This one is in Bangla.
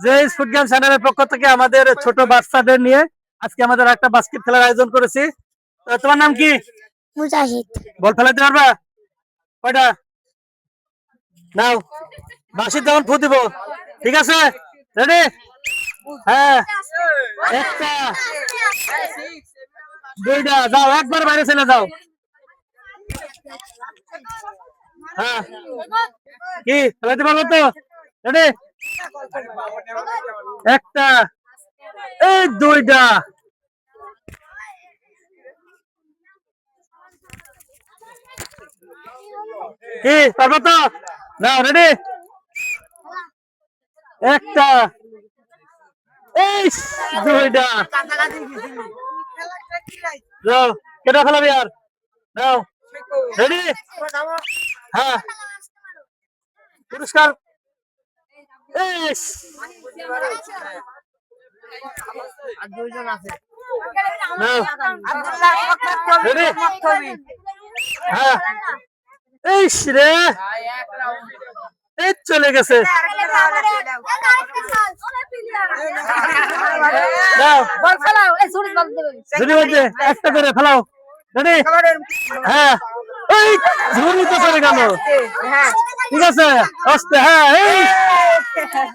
যে ফুটবল চ্যানেলের পক্ষ থেকে আমাদের ছোট বাচ্চাদের নিয়ে আজকে আমাদের একটা বাস্কেট খেলার আয়োজন করেছি। তোমার নাম কি? মুজাহিদ। বল ফেলাতে পারবা? কয়টা? নাও। তখন ফু দিব। ঠিক আছে? রেডি হ্যাঁ। একটা। দুইটা। যাও একবার বাইরে চলে যাও। হ্যাঁ। কি? ফেলাতে পারব তো? রেডি একটা, এই দুইটা। কি, পারব তো? নাও রেডি একটা, এই দুইটা। যাও কেটা ফেলাবি আর? নাও রেডি হ্যাঁ। পুরস্কার। হ্যাঁ। এই চলে গেছে। একটা করে ফেলাও। রেডি হ্যাঁ। এই ঝুড়ি তো চলে গেল। ঠিক আছে আসতে হ্যাঁ এই। Yeah.